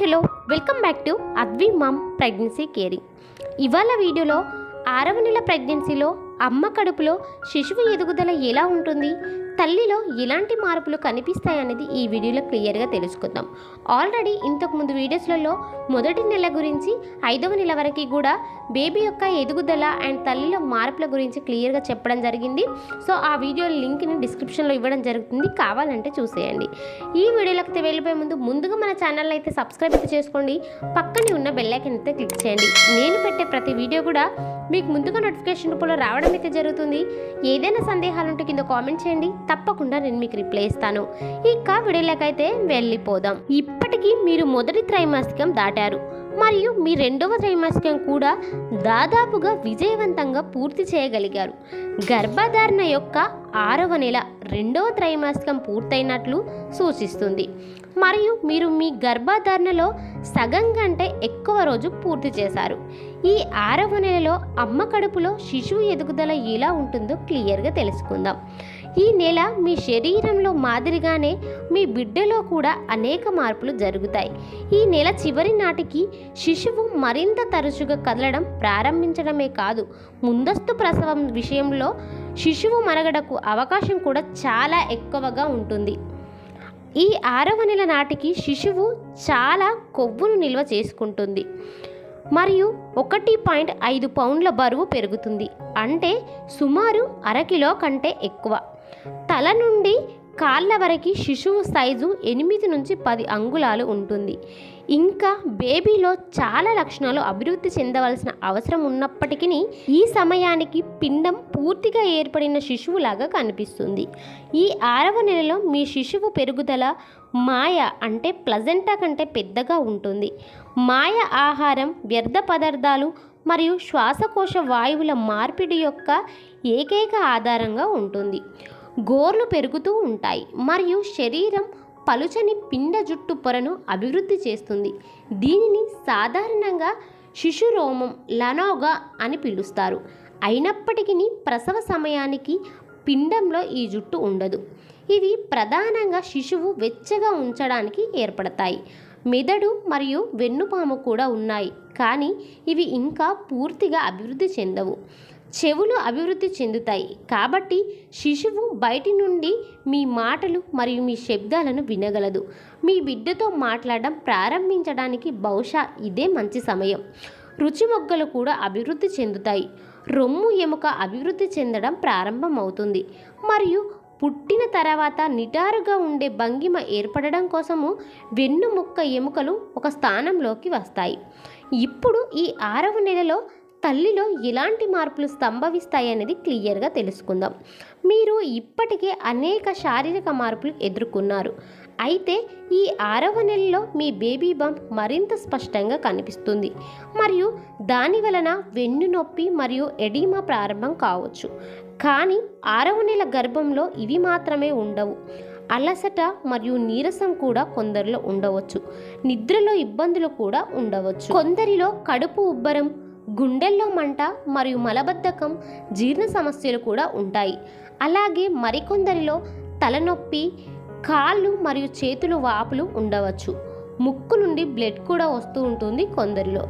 Hello welcome back to Advi mom pregnancy caring. ఇవాళ వీడియోలో ఆరవ నెల ప్రెగ్నెన్సీలో అమ్మ కడుపులో శిశువు ఎదుగుదల ఎలా ఉంటుంది తల్లిలో ఇలాంటి మార్పులు కనిపిస్తాయనేది ఈ వీడియోలో క్లియర్గా తెలుసుకుందాం. ఆల్రెడీ ఇంతకుముందు వీడియోస్లలో మొదటి నెల గురించి ఐదవ నెల వరకు కూడా బేబీ యొక్క ఎదుగుదల అండ్ తల్లిలో మార్పుల గురించి క్లియర్గా చెప్పడం జరిగింది. సో ఆ వీడియో లింక్ని డిస్క్రిప్షన్లో ఇవ్వడం జరుగుతుంది. కావాలంటే చూసేయండి. ఈ వీడియోలోకి వెళ్ళిపోయే ముందు ముందుగా మన ఛానల్ అయితే సబ్స్క్రైబ్ అయితే చేసుకోండి. పక్కనే ఉన్న బెల్లైకన్ అయితే క్లిక్ చేయండి. నేను పెట్టే ప్రతి వీడియో కూడా మీకు ముందుగా నోటిఫికేషన్ రూపంలో రావడం అయితే జరుగుతుంది. ఏదైనా సందేహాలు ఉంటే కింద కామెంట్ చేయండి. తప్పకుండా నేను మీకు రిప్లై ఇస్తాను. ఇక వీడియోలోకైతే వెళ్ళిపోదాం. ఇప్పటికీ మీరు మొదటి త్రైమాసికం దాటారు. మరియు మీ రెండవ త్రైమాసికం కూడా దాదాపుగా విజయవంతంగా పూర్తి చేయగలిగారు. గర్భధారణ యొక్క ఆరవ నెల రెండవ త్రైమాసికం పూర్తయినట్లు సూచిస్తుంది. మరియు మీరు మీ గర్భధారణలో సగం కంటే ఎక్కువ రోజు పూర్తి చేశారు. ఈ ఆరవ నెలలో అమ్మ కడుపులో శిశువు ఎదుగుదల ఎలా ఉంటుందో క్లియర్గా తెలుసుకుందాం. ఈ నెల మీ శరీరంలో మాదిరిగానే మీ బిడ్డలో కూడా అనేక మార్పులు జరుగుతాయి. ఈ నెల చివరి నాటికి శిశువు మరింత తరచుగా కదలడం ప్రారంభించడమే కాదు ముందస్తు ప్రసవం విషయంలో శిశువు మరగడకు అవకాశం కూడా చాలా ఎక్కువగా ఉంటుంది. ఈ ఆరవ నెల నాటికి శిశువు చాలా కొవ్వును నిల్వ చేసుకుంటుంది. మరియు ఒకటి పాయింట్ ఐదు పౌండ్ల బరువు పెరుగుతుంది. అంటే సుమారు అరకిలో కంటే ఎక్కువ. తల నుండి కాళ్ళ వరకు శిశువు సైజు ఎనిమిది నుంచి పది అంగుళాలు ఉంటుంది. ఇంకా బేబీలో చాలా లక్షణాలు అభివృద్ధి చెందవలసిన అవసరం ఉన్నప్పటికీ ఈ సమయానికి పిండం పూర్తిగా ఏర్పడిన శిశువులాగా కనిపిస్తుంది. ఈ ఆరవ నెలలో మీ శిశువు పెరుగుదల మాయ అంటే ప్లజెంటా కంటే పెద్దగా ఉంటుంది. మాయ ఆహారం వ్యర్థ పదార్థాలు మరియు శ్వాసకోశ వాయువుల మార్పిడి యొక్క ఏకైక ఆధారంగా ఉంటుంది. గోర్లు పెరుగుతూ ఉంటాయి. మరియు శరీరం పలుచని పిండ జుట్టు పొరను అభివృద్ధి చేస్తుంది. దీనిని సాధారణంగా శిశురోమం లనోగా అని పిలుస్తారు. అయినప్పటికీ ప్రసవ సమయానికి పిండంలో ఈ జుట్టు ఉండదు. ఇవి ప్రధానంగా శిశువు వెచ్చగా ఉంచడానికి ఏర్పడతాయి. మెదడు మరియు వెన్నుపాము కూడా ఉన్నాయి. కానీ ఇవి ఇంకా పూర్తిగా అభివృద్ధి చెందవు. చెవులు అభివృద్ధి చెందుతాయి. కాబట్టి శిశువు బయటి నుండి మీ మాటలు మరియు మీ శబ్దాలను వినగలదు. మీ బిడ్డతో మాట్లాడడం ప్రారంభించడానికి బహుశా ఇదే మంచి సమయం. రుచి మొగ్గలు కూడా అభివృద్ధి చెందుతాయి. రొమ్ము ఎముక అభివృద్ధి చెందడం ప్రారంభమవుతుంది. మరియు పుట్టిన తర్వాత నిటారుగా ఉండే భంగిమ ఏర్పడడం కోసము వెన్నుముక్క ఎముకలు ఒక స్థానంలోకి వస్తాయి. ఇప్పుడు ఈ ఆరవ నెలలో తల్లిలో ఎలాంటి మార్పులు సంభవిస్తాయి అనేది క్లియర్గా తెలుసుకుందాం. మీరు ఇప్పటికే అనేక శారీరక మార్పులు ఎదుర్కొన్నారు. అయితే ఈ ఆరవ నెలలో మీ బేబీ బంప్ మరింత స్పష్టంగా కనిపిస్తుంది. మరియు దాని వలన వెన్ను నొప్పి మరియు ఎడీమా ప్రారంభం కావచ్చు. కానీ ఆరవ నెల గర్భంలో ఇవి మాత్రమే ఉండవు. అలసట మరియు నీరసం కూడా కొందరిలో ఉండవచ్చు. నిద్రలో ఇబ్బందులు కూడా ఉండవచ్చు. కొందరిలో కడుపు ఉబ్బరం గుండెల్లో మంట మరియు మలబద్ధకం జీర్ణ సమస్యలు కూడా ఉంటాయి. అలాగే మరికొందరిలో తలనొప్పి కాళ్ళు మరియు చేతులు వాపులు ఉండవచ్చు. ముక్కు నుండి బ్లడ్ కూడా వస్తూ ఉంటుంది కొందరిలో.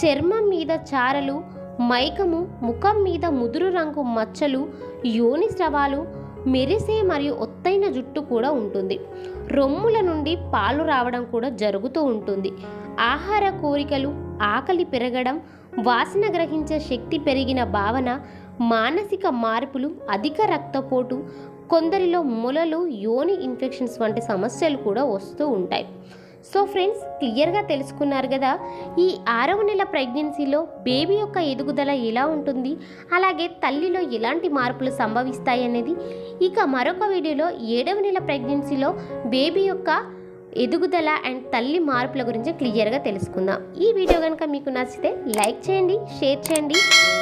చర్మం మీద చారలు మైకము ముఖం మీద ముదురు రంగు మచ్చలు యోని స్రవాలు మెరిసే మరియు ఒత్తైన జుట్టు కూడా ఉంటుంది. రొమ్ముల నుండి పాలు రావడం కూడా జరుగుతూ ఉంటుంది. ఆహార కోరికలు ఆకలి పెరగడం వాసన గ్రహించే శక్తి పెరిగిన భావన మానసిక మార్పులు అధిక రక్తపోటు కొందరిలో ములలు యోని ఇన్ఫెక్షన్స్ వంటి సమస్యలు కూడా వస్తూ ఉంటాయి. సో ఫ్రెండ్స్ క్లియర్గా తెలుసుకున్నారు కదా ఈ ఆరవ నెల ప్రెగ్నెన్సీలో బేబీ యొక్క ఎదుగుదల ఎలా ఉంటుంది అలాగే తల్లిలో ఎలాంటి మార్పులు సంభవిస్తాయి అనేది ఇక మరొక వీడియోలో ఏడవ నెల ప్రెగ్నెన్సీలో బేబీ యొక్క ఎదుగుదల అండ్ తల్లి మార్పుల గురించి క్లియర్గా తెలుసుకుందాం. ఈ వీడియో కనుక మీకు నచ్చితే లైక్ చేయండి షేర్ చేయండి.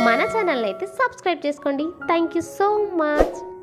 మన ఛానల్ని అయితే సబ్స్క్రైబ్ చేసుకోండి. Thank you so much.